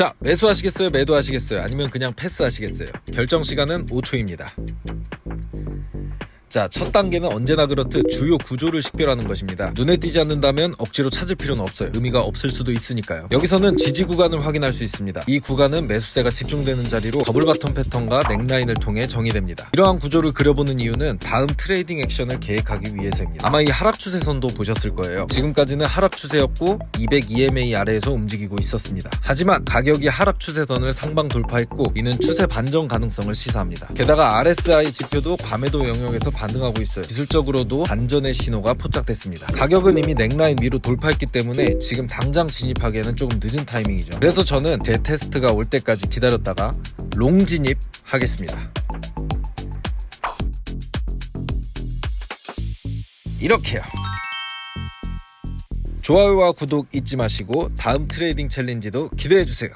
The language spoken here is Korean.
자, 매수하시겠어요? 매도하시겠어요? 아니면 그냥 패스하시겠어요? 결정 시간은 5초입니다. 자, 첫 단계는 언제나 그렇듯 주요 구조를 식별하는 것입니다. 눈에 띄지 않는다면 억지로 찾을 필요는 없어요. 의미가 없을 수도 있으니까요. 여기서는 지지 구간을 확인할 수 있습니다. 이 구간은 매수세가 집중되는 자리로 더블 바텀 패턴과 넥라인을 통해 정의됩니다. 이러한 구조를 그려보는 이유는 다음 트레이딩 액션을 계획하기 위해서입니다. 아마 이 하락 추세선도 보셨을 거예요. 지금까지는 하락 추세였고 200 EMA 아래에서 움직이고 있었습니다. 하지만 가격이 하락 추세선을 상방 돌파했고 이는 추세 반전 가능성을 시사합니다. 게다가 RSI 지표도 과매도 영역에서 반등하고 있어요. 기술적으로도 반전의 신호가 포착됐습니다. 가격은 이미 넥라인 위로 돌파했기 때문에 지금 당장 진입하기에는 조금 늦은 타이밍이죠. 그래서 저는 제 테스트가 올 때까지 기다렸다가 롱 진입하겠습니다. 이렇게요. 좋아요와 구독 잊지 마시고 다음 트레이딩 챌린지도 기대해 주세요.